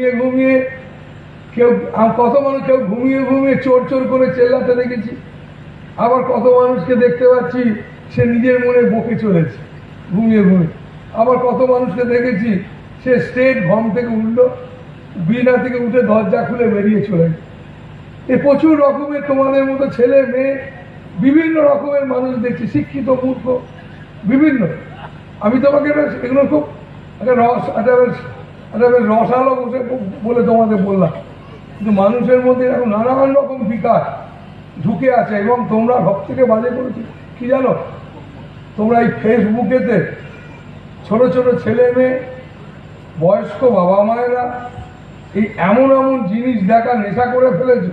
ঘুমিয়ে ঘুমিয়ে কেউ কত মানুষ কেউ ঘুমিয়ে ঘুমিয়ে চোর চোর করে চেল্লাতে দেখেছি। আবার কত মানুষকে দেখতে পাচ্ছি, সে নিজের মনে বকে চলেছে, ঘুমিয়ে ঘুমিয়ে। আবার কত মানুষকে দেখেছি, সে স্টেট ঘম থেকে উঠল, বিনা থেকে উঠে দরজা খুলে বেরিয়ে চলে এ প্রচুর রকমের তোমাদের মতো ছেলে, মেয়ে, বিভিন্ন রকমের মানুষ দেখছি, শিক্ষিত, মূর্খ, বিভিন্ন। আমি তোমাকে এগুলো খুব একটা রস একটা রসালো বসে বলে তোমাদের বললাম। কিন্তু মানুষের মধ্যে এখন নানান রকম বিকাশ ঢুকে আছে এবং তোমরা সব থেকে বাজে করেছ। কি জানো? তোমরা এই ফেসবুকেতে ছোট ছোট ছেলে মেয়ে, বয়স্ক বাবা মায়েরা এই এমন এমন জিনিস দেখা নেশা করে ফেলেছে।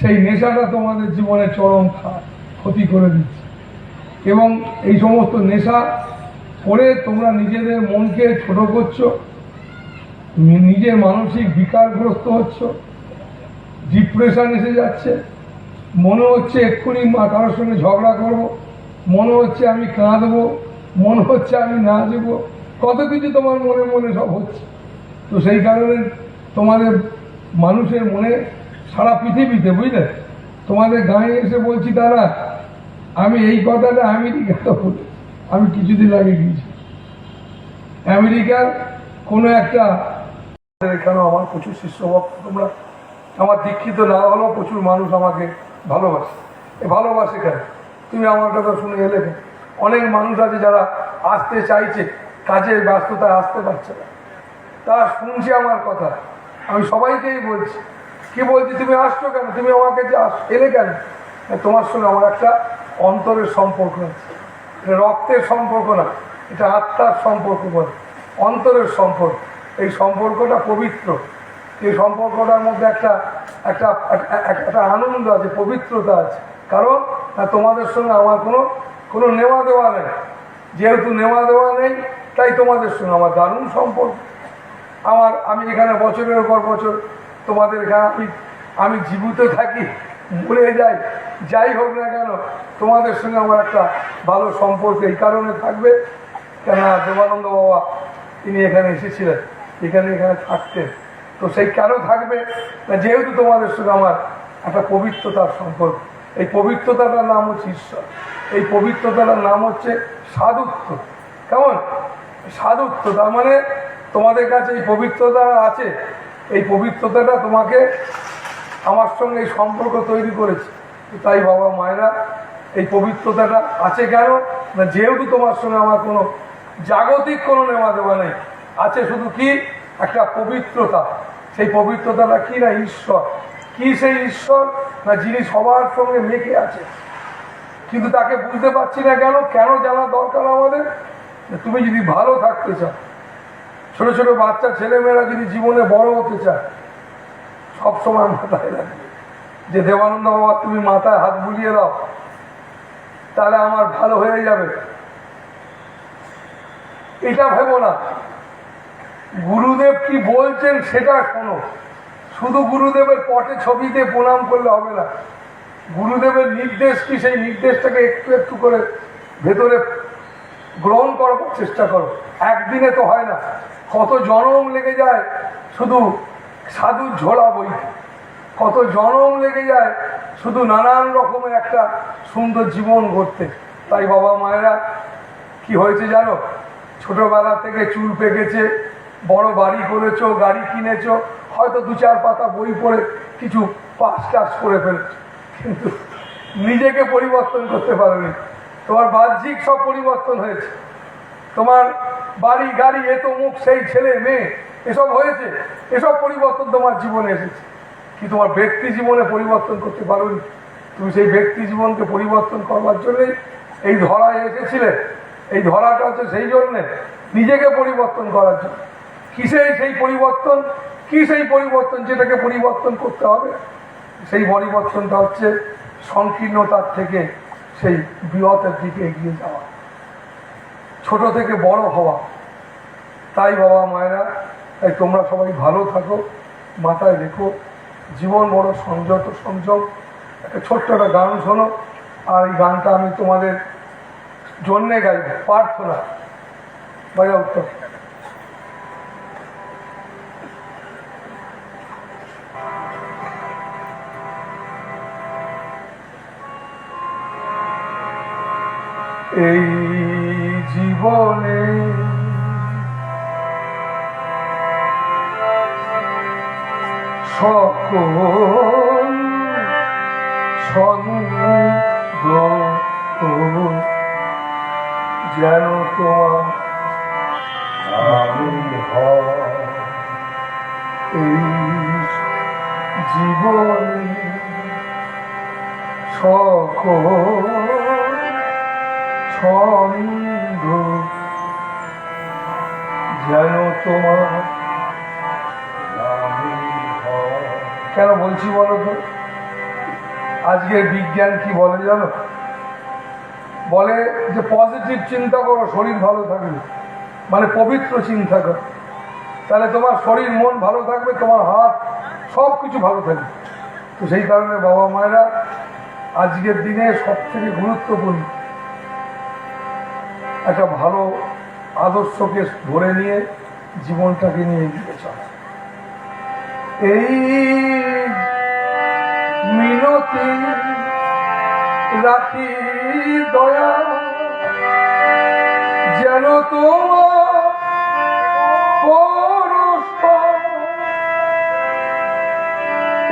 সেই নেশাটা তোমাদের জীবনে চরম ক্ষতি করে দিচ্ছে। এবং এই সমস্ত নেশা করে তোমরা নিজেদের মনকে ছোট করছ। নি- নিজে মানসিক বিকারগ্রস্ত হচ্ছ ডিপ্রেশন এসে যাচ্ছে। মনে হচ্ছে এক্ষুনি মা- কারোর সঙ্গে ঝগড়া করব, মনে হচ্ছে আমি কাঁদবো, মনে হচ্ছে আমি নাচবো, কত কিছু তোমার মনে মনে সব হচ্ছে। তো সেই কারণে তোমাদের মানুষের মনে সারা পৃথিবীতে, বুঝলে? তোমাদের গায়ে এসে বলছি তারা আমি এই কথাটা আমেরিকাতে বলি। আমি কিছুদিন আগে গিয়েছি। আমেরিকার কোনো একটা এখানেও আমার প্রচুর শিষ্যভক্ত তোমরা আমার দীক্ষিত না হলেও প্রচুর মানুষ আমাকে ভালোবাসে। এ ভালোবাসে কেন? তুমি আমার কথা শুনে এলে? অনেক মানুষ আছে যারা আসতে চাইছে কাজের ব্যস্ততায় আসতে পারছে না। তারা শুনছে আমার কথা। আমি সবাইকেই বলছি, কি বলছি? তুমি আসছো কেন? তুমি আমাকে যে আস এলে কেন? তোমার সঙ্গে আমার একটা অন্তরের সম্পর্ক আছে। এটা রক্তের সম্পর্ক না, এটা আত্মার সম্পর্ক বলে। অন্তরের সম্পর্ক। সম্পর্কটা পবিত্র। এই সম্পর্কটার মধ্যে একটা একটা, একটা- আনন্দ আছে, পবিত্রতা আছে। কারণ তোমাদের সঙ্গে আমার কোনো কোনো নেওয়া দেওয়া নেই। যেহেতু নেওয়া দেওয়া নেই, তাই তোমাদের সঙ্গে আমার দারুণ সম্পর্ক। আমার, আমি এখানে বছরের পর বছর তোমাদের এখানে আমি আমি জীবিত থাকি মরে যাই যাই হোক না কেন, তোমাদের সঙ্গে আমার একটা ভালো সম্পর্ক এই কারণে থাকবে। কেন দেবানন্দ বাবা, তিনি এখানে এসেছিলেন। এখানে এখানে থাকতেন তো সেই কেন থাকবে? না, যেহেতু তোমাদের সঙ্গে আমার একটা পবিত্রতার সম্পর্ক। এই পবিত্রতাটার নাম হচ্ছে ঈশ্বর। এই পবিত্রতাটার নাম হচ্ছে সাধুত্ব। কেমন? সাধুত্ব, তার মানে তোমাদের কাছে এই পবিত্রতা আছে। এই পবিত্রতাটা তোমাকে আমার সঙ্গে এই সম্পর্ক তৈরি করেছে। তাই বাবা মায়েরা, এই পবিত্রতাটা আছে কেন? না, যেহেতু তোমার সঙ্গে আমার কোনো জাগতিক কোনো নেওয়া দেওয়া নেই। আছে শুধু কি? একটা পবিত্রতা। সেই পবিত্রতাটা কি না ঈশ্বর? কি সেই ঈশ্বর? না যিনি সবার সঙ্গে মেখে আছে? কিন্তু তাকে বুঝতে পারছি না কেন? কেন জানা দরকার আমাদের? তুমি যদি ভালো থাকতে চাও, ছোট ছোট বাচ্চা, ছেলেমেয়েরা যদি জীবনে বড় হতে চায়, সবসময় মাথায় রাখবে যে দেবানন্দ বাবা, তুমি মাথায় হাত বুলিয়ে দাও, তাহলে আমার ভালো হয়ে যাবে। এটা ভেবো না। গুরুদেব কি বলছেন সেটা শোনো। শুধু গুরুদেবের পটে ছবিতে প্রণাম করলে হবে না। গুরুদেবের নির্দেশ কি? সেই নির্দেশটাকে একটু একটু করে ভেতরে গ্রহণ করার চেষ্টা করো। একদিনে তো হয় না। কত জনম লেগে যায় শুধু সাধুর ঝোলা বই। কত জনম লেগে যায় শুধু নানান রকমের একটা সুন্দর জীবন গড়তে তাই বাবা মায়েরা, কি হয়েছে জানো? ছোটবেলা থেকে চুল পেকেছে বড় বাড়ি করেছ, গাড়ি কিনেছো, হয়তো দু চার পাতা বই পড়ে কিছু পাস টাস করে ফেলেছো। কিন্তু নিজেকে পরিবর্তন করতে পারোনি। তোমার বাহ্যিক সব পরিবর্তন হয়েছে। তোমার বাড়ি, গাড়ি, এ তো মুখ, সেই ছেলে, মেয়ে, এসব হয়েছে। এসব পরিবর্তন তোমার জীবনে এসেছে। কি তোমার ব্যক্তি জীবনে পরিবর্তন করতে পারোনি? তুমি সেই ব্যক্তি জীবনকে পরিবর্তন করবার জন্যই এই ধরায় এসেছিলে। এই ধরাটা হচ্ছে সেই জন্যে নিজেকে পরিবর্তন করার জন্য। কিসেই সেই পরিবর্তন? কি সেই পরিবর্তন যেটাকে পরিবর্তন করতে হবে? সেই পরিবর্তনটা হচ্ছে সংকীর্ণতার থেকে সেই বৃহতের দিকে এগিয়ে যাওয়া। ছোট থেকে বড় হওয়া। তাই বাবা মায়েরা, তাই তোমরা সবাই ভালো থাকো, মাথায় রেখো। জীবন বড় সংযত সংযম। একটা ছোট্ট একটা গান শোনো। আর এই গানটা আমি তোমাদের জন্যে গাইব, প্রার্থনা। বাজা উত্তর এই জীবনে সকল ছন্দ যেন তোমার আমি এই জীবনে সকল ছন্দ যেন তোমার কেন বলছি বলো তো? আজকের বিজ্ঞান কি বলে জানো? বলে যে পজিটিভ চিন্তা করো, শরীর ভালো থাকবে। মানে পবিত্র চিন্তা করো। তাহলে তোমার শরীর, মন ভালো থাকবে, তোমার হাত সব কিছু ভালো থাকবে। তো সেই কারণে বাবা মায়েরা আজকের দিনে সব থেকে গুরুত্বপূর্ণ একটা ভালো আদর্শকে ধরে নিয়ে জীবনটাকে নিয়ে এগিয়ে চলা। এই মিনতি রাখি দয়া, যেন তোমার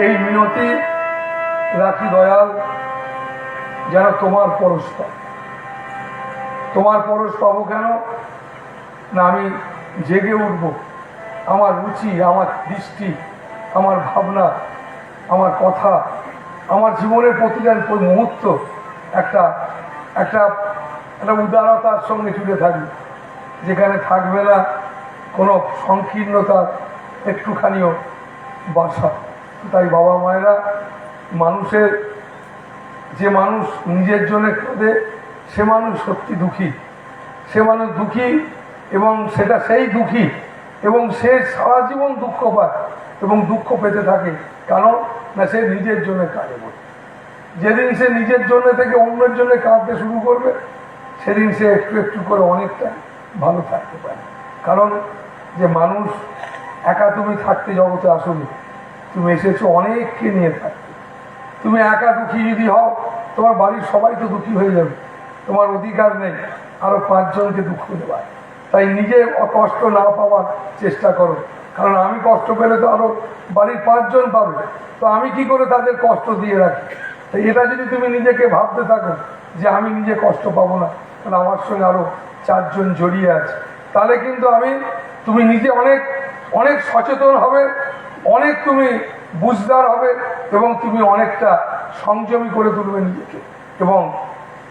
এই মিনতি রাখি দয়াল, যেন তোমার পরস্পর তোমার পরশ পাবো কেন? না, আমি জেগে উঠব। আমার রুচি, আমার দৃষ্টি, আমার ভাবনা, আমার কথা, আমার জীবনের প্রতিটা মুহূর্ত একটা একটা একটা উদারতার সঙ্গে জুড়ে থাকি যেখানে থাকবে না কোনো সংকীর্ণতার একটুখানিও বাসা। তাই বাবা মায়েরা মানুষের, যে মানুষ নিজের জন্য কাঁদে সে মানুষ সত্যি দুঃখী। সে মানুষ দুঃখী এবং সেটা সেই দুঃখী এবং সে সারা জীবন দুঃখ পায় এবং দুঃখ পেতে থাকে। কারণ না, সে নিজের জন্য কাজে বলে যেদিন সে নিজের জন্য থেকে অন্যের জন্য কাঁদতে শুরু করবে, সেদিন সে একটু একটু করে অনেকটা ভালো থাকতে পারে। কারণ যে মানুষ একা তুমি থাকতে জগতে আসবে তুমি এসেছ অনেককে নিয়ে থাকতে। তুমি একা দুঃখী যদি হও, তোমার বাড়ির সবাই তো দুঃখী হয়ে যাবে। তোমার অধিকার নেই। আরও পাঁচজনকে দুঃখ দেওয়ার তাই নিজে কষ্ট না পাওয়ার চেষ্টা করো। কারণ আমি কষ্ট পেলে তো আরও বাড়ির পাঁচজন পাবে। তো আমি কি করে তাদের কষ্ট দিয়ে রাখি? তাই এটা যদি তুমি নিজেকে ভাবতে থাকো যে আমি নিজে কষ্ট পাবো না কারণ আমার সঙ্গে আরও চারজন জড়িয়ে আছে। তাহলে কিন্তু আমি, তুমি নিজে অনেক অনেক সচেতন হবে, অনেক তুমি বুঝদার হবে এবং তুমি অনেকটা সংযমী করে তুলবে নিজেকে। এবং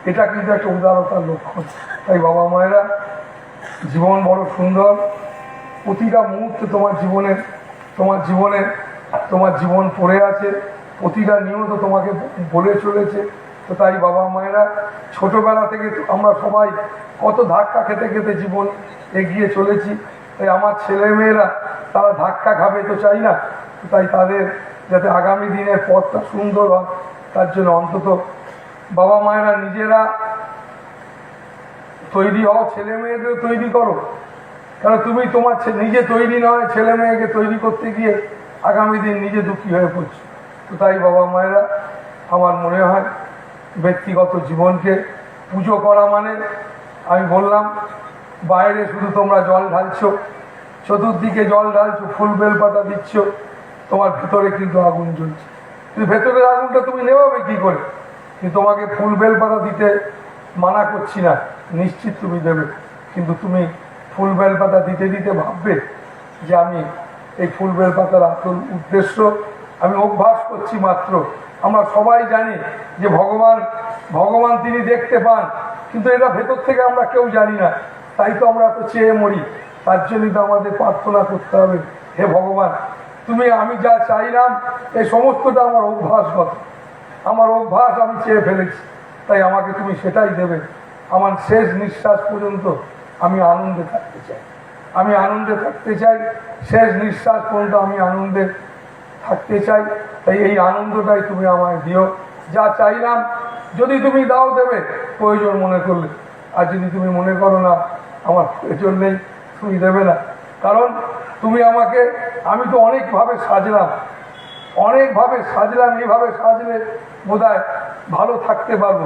এটা কিন্তু একটা উদারতার লক্ষণ। তাই বাবা মায়েরা, জীবন বড় সুন্দর। প্রতিটা মুহূর্তে তোমার জীবনে তোমার জীবনে, তোমার জীবন পড়ে আছে। প্রতিটা নিয়ত তোমাকে বলে চলেছে। তো তাই বাবা মায়েরা, ছোটবেলা থেকে আমরা সবাই কত ধাক্কা খেতে খেতে জীবন এগিয়ে চলেছি। তাই আমার ছেলে মেয়েরা তারা ধাক্কা খাবে তো চাই না। তাই তাদের যাতে আগামী দিনের পথটা সুন্দর হয়, তার জন্য অন্তত বাবা মায়েরা নিজেরা তৈরি হও, ছেলে মেয়েদের তৈরি করো। কারণ তুমি তোমার নিজে তৈরি নয়, ছেলে মেয়েকে তৈরি করতে গিয়ে আগামী দিন নিজে দুঃখী হয়ে পড়ছো। তো তাই বাবা মায়েরা, আমার মনে হয় ব্যক্তিগত জীবনকে পুজো করা মানে আমি বললাম, বাইরে শুধু তোমরা জল ঢালছো, চতুর্দিকে জল ঢালছো, ফুল বেলপাতা দিচ্ছ, তোমার ভেতরে কিন্তু আগুন জ্বলছে। কিন্তু ভেতরের আগুনটা তুমি নেভাবে কি করে? কিন্তু তোমাকে ফুল বেলপাতা দিতে মানা করছি না, নিশ্চিত তুমি দেবে। কিন্তু তুমি ফুল বেলপাতা দিতে দিতে ভাববে যে আমি এই ফুল বেলপাতার আসল উদ্দেশ্য, আমি অভ্যাস করছি মাত্র। আমরা সবাই জানি যে ভগবান ভগবান তিনি দেখতে পান, কিন্তু এটা ভেতর থেকে আমরা কেউ জানি না। তাই তো আমরা তো চেয়ে মরি। তার জন্যই তো আমাদের প্রার্থনা করতে হবে, হে ভগবান, তুমি আমি যা চাইলাম, এই সমস্তটা আমার অভ্যাসগত। আমার অভ্যাস আমি চেয়ে ফেলেছি। তাই আমাকে তুমি সেটাই দেবে। আমার শেষ নিঃশ্বাস পর্যন্ত আমি আনন্দে থাকতে চাই। আমি আনন্দে থাকতে চাই, শেষ নিঃশ্বাস পর্যন্ত আমি আনন্দে থাকতে চাই। তাই এই আনন্দটাই তুমি আমায় দিও। যা চাইলাম, যদি তুমি দাও দেবে, প্রয়োজন মনে করলে। আর যদি তুমি মনে করো না, আমার প্রয়োজন নেই, তুমি দেবে না। কারণ তুমি আমাকে, আমি তো অনেকভাবে সাজলাম। অনেকভাবে সাজলাম, এইভাবে সাজলে বোধহয় ভালো থাকতে পারব।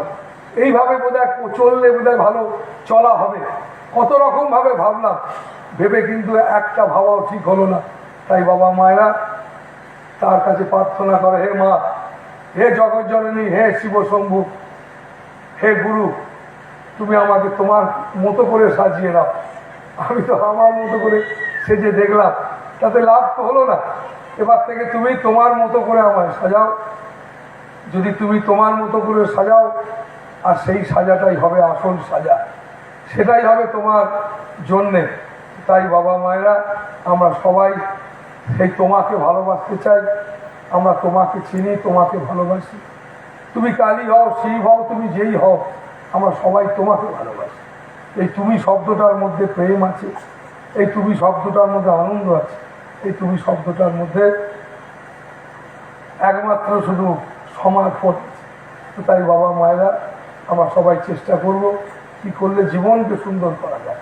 এইভাবে বোধহয় চললে বোধহয় ভালো চলা হবে। কত রকমভাবে ভাবলাম, ভেবে কিন্তু একটা ভাবাও ঠিক হলো না। তাই বাবা মায়েরা তার কাছে প্রার্থনা করে, হে মা, হে জগজ্জননী, হে শিব শম্ভু হে গুরু, তুমি আমাকে তোমার মতো করে সাজিয়ে দাও। আমি তো আমার মতো করে সেজে দেখলাম। তাতে লাভ তো হলো না। এবার থেকে তুমি তোমার মতো করে আমায় সাজাও। যদি তুমি তোমার মতো করে সাজাও, আর সেই সাজাটাই হবে আসল সাজা। সেটাই হবে তোমার জন্যে। তাই বাবা মায়েরা, আমরা সবাই সেই তোমাকে ভালোবাসতে চাই। আমরা তোমাকে চিনি, তোমাকে ভালোবাসি। তুমি কালী হও, শিব হও, তুমি যেই হও, আমরা সবাই তোমাকে ভালোবাসি। এই তুমি শব্দটার মধ্যে প্রেম আছে। এই তুমি শব্দটার মধ্যে আনন্দ আছে। এই তুমি শব্দটার মধ্যে একমাত্র শুধু সমর্পণ। তো তাই বাবা মায়েরা, আমরা সবাই চেষ্টা করব কি করলে জীবনকে সুন্দর করা যায়।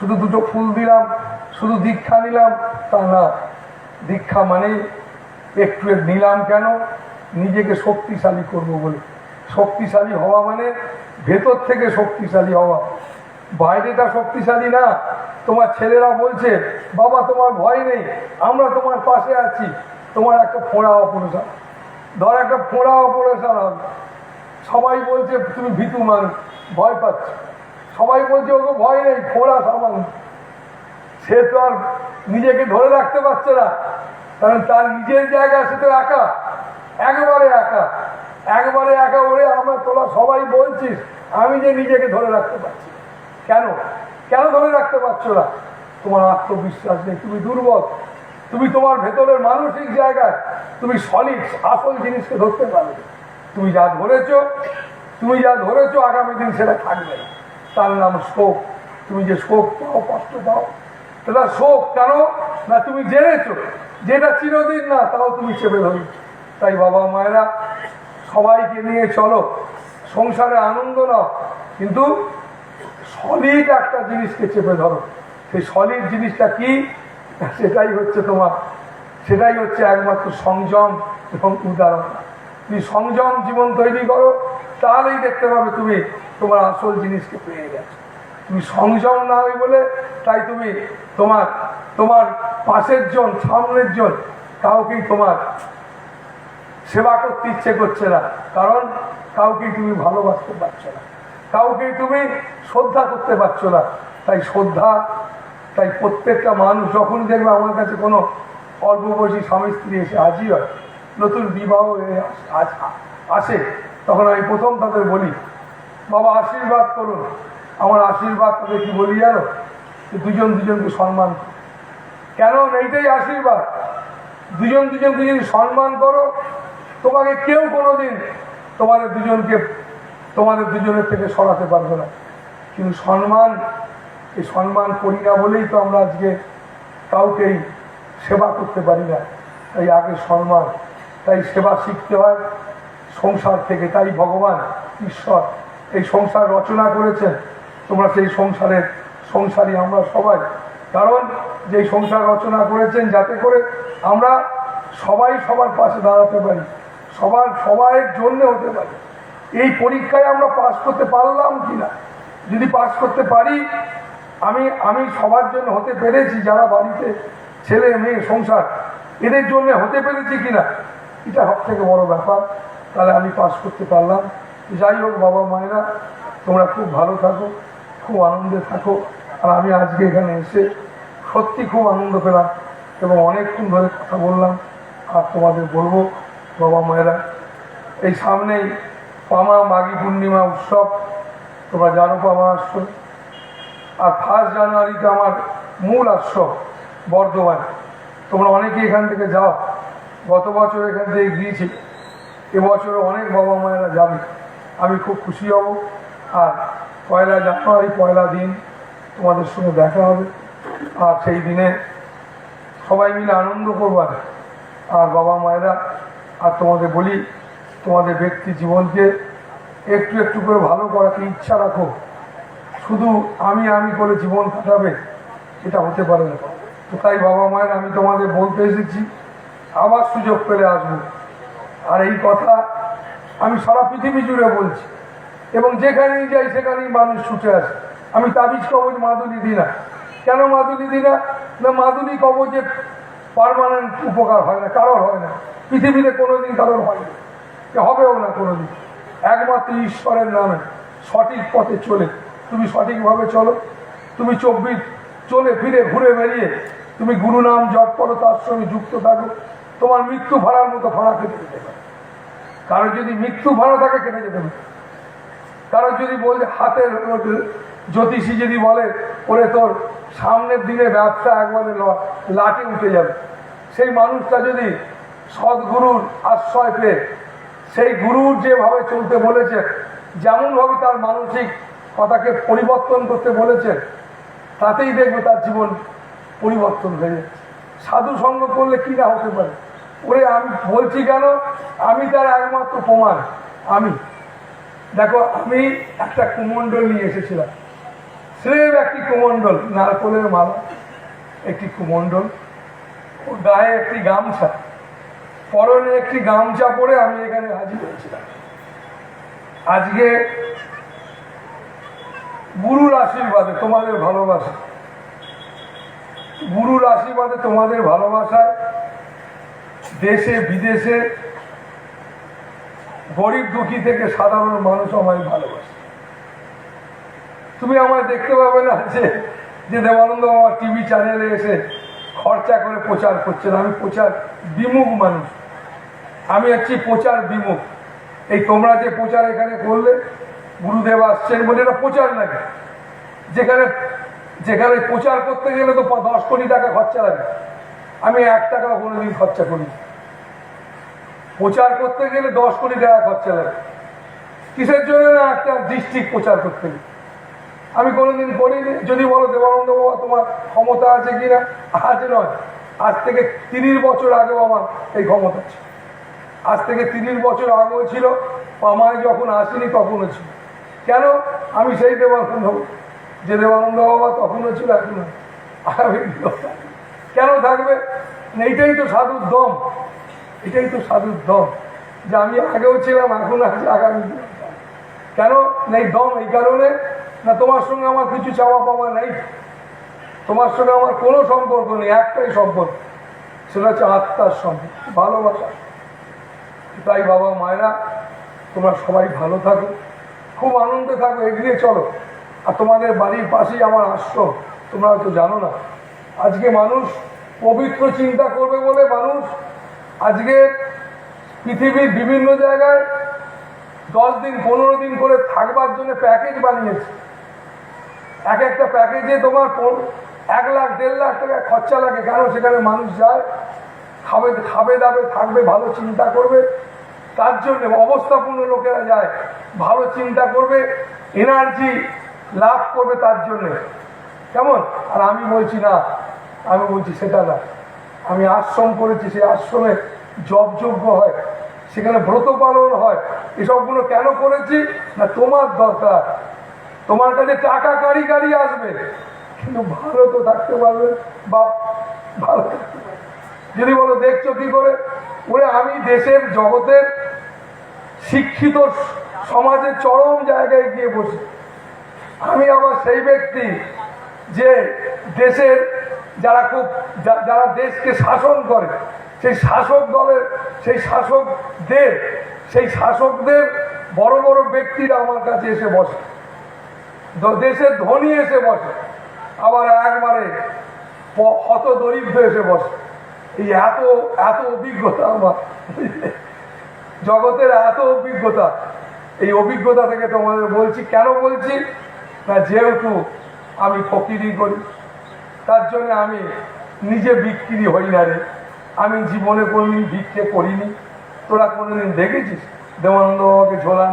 শুধু দুটো ফুল দিলাম, শুধু দীক্ষা নিলাম, তা না, দীক্ষা একটু একটু নিলাম কেন? নিজেকে শক্তিশালী করব বলে। শক্তিশালী হওয়া মানে ভেতর থেকে শক্তিশালী হওয়া। বাইরেটা শক্তিশালী না। তোমার ছেলেরা বলছে, বাবা, তোমার ভয় নেই, আমরা তোমার পাশে আছি। তোমার একটা ফোঁড়া অপারেশন। ধর একটা ফোঁড়া অপারেশন হবে। সবাই বলছে, তুমি ভীতু মানুষ, ভয় পাচ্ছ। সবাই বলছে ওকে ভয় নেই, ফোঁড়া সামান্য। সে তো আর নিজেকে ধরে রাখতে পারছে না। কারণ তার নিজের জায়গা সে তো একা। একবারে একা। একবারে একা বলে আমরা তোরা সবাই বলছিস আমি যে নিজেকে ধরে রাখতে পারছি। কেন? কেন ধরে রাখতে পারছ না? তোমার আত্মবিশ্বাস নেই, তুমি দুর্বল। তুমি তোমার ভেতরের মানসিক জায়গায় তুমি সলিড আসল জিনিসকে ধরতে পারবে তুমি যা ধরেছ, তুমি যা ধরেছ আগামী দিন সেটা থাকবে। না তার নাম শোক। তুমি যে শোক পাও, কষ্ট পাও, সেটা শোক কেন? না, তুমি জেনেছো যেটা চিরদিন না, তাও তুমি চেপে ধরেছো। তাই বাবা মায়েরা সবাইকে নিয়ে চলো। সংসারে আনন্দ নাও, কিন্তু সলিড একটা জিনিসকে চেপে ধরো। সেই সলিড জিনিসটা কি? সেটাই হচ্ছে তোমার, সেটাই হচ্ছে একমাত্র সংযম এবং উদারতা। তুমি সংযম জীবন তৈরি করো, তাহলেই দেখতে পাবে তুমি তোমার আসল জিনিসকে পেয়ে গেছো। তুমি সংযম না হয় বলে, তাই তুমি তোমার তোমার পাশের জন, সামনের জন কাউকেই তোমার সেবা করতে ইচ্ছে করছে না। কারণ কাউকেই তুমি ভালোবাসতে পারছ না। কাউকে তুমি শ্রদ্ধা করতে পারছ না। তাই শ্রদ্ধা, তাই প্রত্যেকটা মানুষ যখন দেখবে আমার কাছে কোনো অল্প বয়সী স্বামী, স্ত্রী এসে হাজির হয়, নতুন বিবাহ আস- তখন আমি প্রথম তাদের বলি, বাবা, আশীর্বাদ করুন। আমার আশীর্বাদ তাদের কি বলি জানো? দুজন দুজনকে সম্মান কেন? এইটাই আশীর্বাদ। দুজন দুজনকে যদি সম্মান করো, তোমাকে কেউ কোনোদিন তোমাদের দুজনকে তোমাদের দুজনের থেকে সরাতে পারবে না। কিন্তু সম্মান, এই সম্মান করি না বলেই তো আমরা আজকে কাউকেই সেবা করতে পারি না। তাই আগে সম্মান, তাই সেবা শিখতে হয় সংসার থেকে। তাই ভগবান, ঈশ্বর এই সংসার রচনা করেছেন। তোমরা সেই সংসারের সংসারী আমরা সবাই। কারণ যেই সংসার রচনা করেছেন, যাতে করে আমরা সবাই সবার পাশে দাঁড়াতে পারি, সবার, সবাইয়ের জন্য হতে পারি। এই পরীক্ষায় আমরা পাশ করতে পারলাম কি না যদি পাশ করতে পারি, আমি আমি সবার জন্য হতে পেরেছি, যারা বাড়িতে ছেলে, মেয়ে, সংসার, এদের জন্য হতে পেরেছি কিনা? এটা সব থেকে বড় ব্যাপার। তাহলে আমি পাশ করতে পারলাম। যাই হোক, বাবা মায়েরা, তোমরা খুব ভালো থাকো, খুব আনন্দে থাকো। আর আমি আজকে এখানে এসে সত্যি খুব আনন্দ পেলাম এবং অনেকক্ষণ ধরে কথা বললাম। আর তোমাদের বলব, বাবা মায়েরা, এই সামনেই পামা, মাঘী পূর্ণিমা উৎসব, তোমরা জানো পামা আসছো আর ফার্স্ট জানুয়ারিতে আমার মূল উৎসব বর্ধমান। তোমরা অনেকে এখান থেকে যাও। গত বছর এখান থেকে গিয়েছি এবছরে অনেক বাবা মায়েরা যাবে। আমি খুব খুশি হব। আর পয়লা জানুয়ারি, পয়লা দিন তোমাদের সঙ্গে দেখা হবে। আর সেই দিনে সবাই মিলে আনন্দ করবার আর বাবা মায়েরা, আর তোমাদের বলি তোমাদের ব্যক্তি জীবনকে একটু একটু করে ভালো করাকে ইচ্ছা রাখো? শুধু আমি আমি করে জীবন কাটাবে, এটা হতে পারে না। তো তাই বাবা মায়ের, আমি তোমাদের বলতে এসেছি, আবার সুযোগ পেলে আসব। আর এই কথা আমি সারা পৃথিবী জুড়ে বলছি। এবং যেখানেই যাই, সেখানেই মানুষ ছুটে আসে। আমি তাবিজ, কবজ, মাদুলি দিই না। কেন মাদুলি দিই না? না, মাদুলি কবজে পারমানেন্ট উপকার হয় না, কারোর হয় না। পৃথিবীতে কোনোদিন কারোর হয় যে হবেও না কোনোদিন। একমাত্র ঈশ্বরের নামে সঠিক পথে চলে। তুমি সঠিকভাবে চলো। তুমি চব্বিশ চলে ফিরে ঘুরে বেরিয়ে তুমি গুরু নাম জপ করো, তার সঙ্গে যুক্ত থাকো। তোমার মৃত্যু ভাড়ার মতো ভাড়া কেটে যেতে পারে। কারোর যদি মৃত্যু ভাড়া থাকে কেটে যেতে পারে। কারোর যদি বলছে, হাতের জ্যোতিষী যদি বলে, ওরে তোর সামনের দিনে ব্যবসা একবারে ল- লাটে উঠে যাবে। সেই মানুষটা যদি সদ্গুরুর আশ্রয় পেয়ে সেই গুরুর যেভাবে চলতে বলেছে যেমনভাবে তার মানসিক কথাকে পরিবর্তন করতে বলেছে তাতেই দেখবে তার জীবন পরিবর্তন হয়ে সাধু সঙ্গ করলে কি না হতে পারে? ওরে, আমি বলছি কেন? আমি তার একমাত্র প্রমাণ, আমি। দেখো, আমি একটা কুমণ্ডল নিয়ে এসেছিলাম। স্রেব একটি কুমণ্ডল, নারকলের মালা। একটি কুমণ্ডল, ও গায়ে একটি গামছা। পরনে একটি গামছা পরে আমি এখানে হাজির হয়েছিলাম। আজকে গুরুর আশীর্বাদে তোমাদের ভালোবাসা। গুরুর আশীর্বাদে তোমাদের ভালোবাসায় দেশে, বিদেশে গরিব দুঃখী থেকে সাধারণ মানুষ আমায় ভালোবাসে। তুমি আমায় দেখতে পাবে না যে যে দেবানন্দ আমার টিভি চ্যানেলে এসে খরচা করে প্রচার করছেন। আমি প্রচার বিমুখ মানুষ। আমি হচ্ছি প্রচার বিমুখ এই তোমরা যে প্রচার এখানে করলে, গুরুদেব আসছেন বলে এটা প্রচার নাকি? যেখানে যেখানে প্রচার করতে গেলে তো দশ কোটি টাকা খরচা লাগে। আমি এক টাকাও কোনোদিন খরচা করি প্রচার করতে গেলে দশ কোটি টাকা খরচা লাগে। কিসের জন্য না একটা ডিস্ট্রিক্ট প্রচার করতে গেলে? আমি কোনোদিন করিনি যদি বলো দেবানন্দ বাবা, তোমার ক্ষমতা আছে কিনা? আজ নয়। আজ থেকে তিরিশ বছর আগেও আমার এই ক্ষমতা ছিল আজ থেকে তিরিশ বছর আগেও ছিল, আমায় যখন আসেনি তখনও ছিল। কেন? আমি সেই দেবানন্দ। যে দেবানন্দ বাবা তখনও ছিল এখনও আমি কেন থাকবে? এইটাই তো সাধুর দম। এটাই তো সাধুর দম। যে আমি আগেও ছিলাম, এখন আছি আগামী। কেন? নেই দম এই কারণে। না, তোমার সঙ্গে আমার কিছু চাওয়া পাওয়া নেই। তোমার সঙ্গে আমার কোনো সম্পর্ক নেই, একটাই সম্পর্ক। সেটা হচ্ছে আত্মার সম্পর্ক, ভালোবাসা। তাই বাবা মায়েরা, তোমরা সবাই ভালো থাকো, খুব আনন্দে থাকো, এগিয়ে চলো। আর তোমাদের বাড়ির পাশেই আমার আশ্রম, তোমরা হয়তো জানো না। আজকে মানুষ পবিত্র চিন্তা করবে বলে মানুষ আজকে পৃথিবীর বিভিন্ন জায়গায় দশ দিন, পনেরো দিন করে থাকবার জন্য প্যাকেজ বানিয়েছে। এক একটা প্যাকেজে তোমার এক লাখ, দেড় লাখ টাকা খরচা লাগে। কেন? সেখানে মানুষ যায় খাবে খাবে, দাবে, থাকবে, ভালো চিন্তা করবে। তার জন্য অবস্থাপূর্ণ লোকেরা যায়, ভালো চিন্তা করবে এনার্জি লাভ করবে তার জন্য। কেমন? আর আমি বলছি না, আমি বলছি সেটা না। আমি আশ্রম করেছি, সেই আশ্রমে জপযোগ্য হয়, সেখানে ব্রত পালন হয়। এসবগুলো কেন করেছি? না, তোমার দরকার। তোমার কাছে টাকা গাড়ি গাড়ি আসবে। কিন্তু ভালো তো থাকতে পারবে বা ভালো থাকতে পারবে। যদি বলো দেখছ কি করে? ওরে আমি দেশের জগতের শিক্ষিত সমাজের চরম জায়গায় গিয়ে বসি। আমি আবার সেই ব্যক্তি যে দেশের যারা খুব যারা দেশকে শাসন করে, সেই শাসক দলের, সেই শাসকদের সেই শাসকদের বড় বড় ব্যক্তিরা আমার কাছে এসে বসে। দেশের ধনী এসে বসে। আবার একবারে হত দরিদ্র এসে বসে। এই এত এত অভিজ্ঞতা আমার। জগতের এত অভিজ্ঞতা। এই অভিজ্ঞতা থেকে তোমাদের বলছি, কেন বলছি? না, যেহেতু আমি ফকিরি করি, তার জন্য আমি নিজে বিক্রি হই না রে। আমি জীবনে কোনোদিন ভিক্ষে করিনি। তোরা কোনোদিন দেখেছিস? দেবানন্দ বাবাকে ঝোলা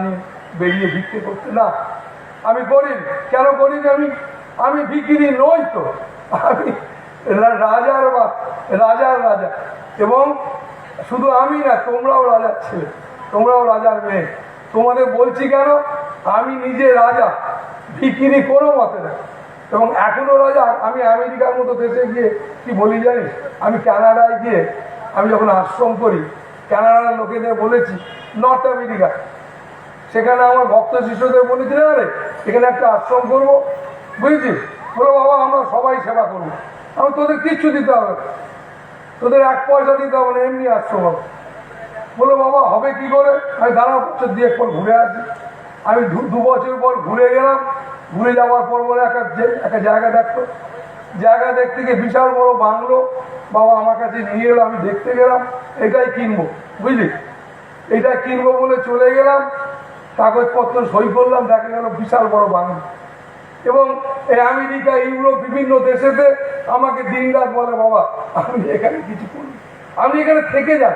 বেরিয়ে ভিক্ষে করতে। না, আমি করি কেন করিনি আমি? আমি বিক্রি নই তো। আমি রাজার বা রাজার রাজা। এবং শুধু আমি না, তোমরাও রাজার ছেলে, তোমরাও রাজার মেয়ে। তোমাদের বলছি কেন? আমি নিজে রাজা বিক্রি কোনো মতে না। এবং এখনও রাজা, আমি আমেরিকার মতো দেশে গিয়ে কি বলি জানিস? আমি কানাডায় গিয়ে আমি যখন আশ্রম করি, কানাডার লোকেদের বলেছি নর্থ আমেরিকা সেখানে আমার ভক্ত শিষ্যদের বলেছিলেন আরে এখানে একটা আশ্রম করব। বুঝেছিস? বলো, বাবা, আমরা সবাই সেবা করব। আমি তোদের কিচ্ছু দিতে হবে। তোদের এক পয়সা দিতে হবে না, এমনি আশ্রম হবে বলো বাবা, হবে কি করে? আমি দাঁড়া বছর দিয়ে পর ঘুরে আসি। আমি দু বছর পর ঘুরে গেলাম। ঘুরে যাওয়ার পর বলে একটা একটা জায়গা দেখতো জায়গা দেখতে গিয়ে বিশাল বড় বাংলো। বাবা আমার কাছে নিয়ে এলো, আমি দেখতে গেলাম। এটাই কিনবো, বুঝলি? এটা কিনবো বলে চলে গেলাম। কাগজপত্র সই করলাম, দেখা গেল বিশাল বড় বাংলো। এবং আমেরিকা, ইউরোপ, বিভিন্ন দেশেতে আমাকে দিন রাত বলে, বাবা, আমি এখানে কিছু করি আমি এখানে থেকে যাই।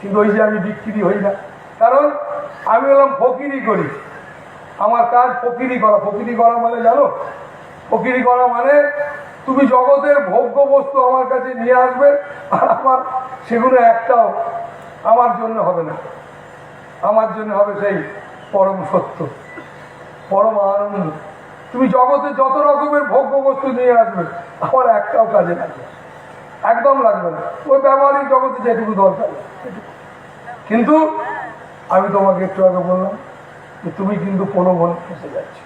কিন্তু ওই যে আমি বিক্রি হই না। কারণ আমি হলাম ফকিরি করি। আমার কাজ ফকিরি করা। ফকিরি করা মানে জানো? ফকিরি করা মানে তুমি জগতের ভোগ্য বস্তু আমার কাছে নিয়ে আসবে আর আমার সেগুলো একটাও আমার জন্য হবে না। আমার জন্য হবে সেই পরম সত্য, পরম আনন্দ। তুমি জগতে যত রকমের ভোগ্য বস্তু নিয়ে আসবে, আমার একটাও কাজে লাগবে একদম লাগবে না। ওই ব্যবহারিক জগতে যেটুকু দরকার। কিন্তু আমি তোমাকে একটু আগে বললাম যে তুমি কিন্তু প্রলোভন ফেসে যাচ্ছ।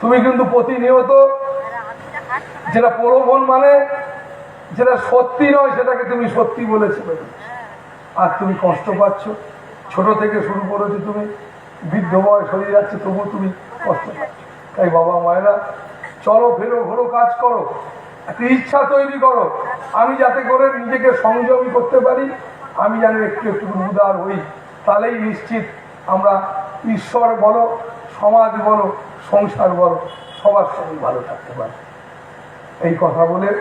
তুমি কিন্তু প্রতিনিয়ত যেটা প্রলোভন মানে যেটা সত্যি নয় সেটাকে তুমি সত্যি বলে ছেড়ে দিচ্ছ। আর তুমি কষ্ট পাচ্ছ। ছোট থেকে শুরু করেছ তুমি। বৃদ্ধ বয়স হয়ে যাচ্ছে, তবুও তুমি কষ্ট পাচ্ছ। তাই বাবা মায়েরা, চলো ফেরো, ঘোরো, কাজ করো। একটা ইচ্ছা তৈরি করো। আমি যাতে করে নিজেকে সংযমী করতে পারি, আমি যেন একটু একটু উদার হই। তাহলেই নিশ্চিত আমরা ঈশ্বর বলো, সমাজ বলো, সংসার বলো, সবার সঙ্গে ভালো থাকতে পারি। এই কথা বলে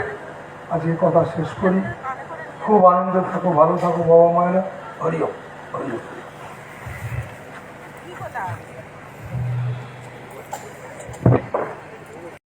আজকে কথা শেষ করি। খুব আনন্দ থাকো, ভালো থাকো বাবা মায়েরা। হরিও হরিও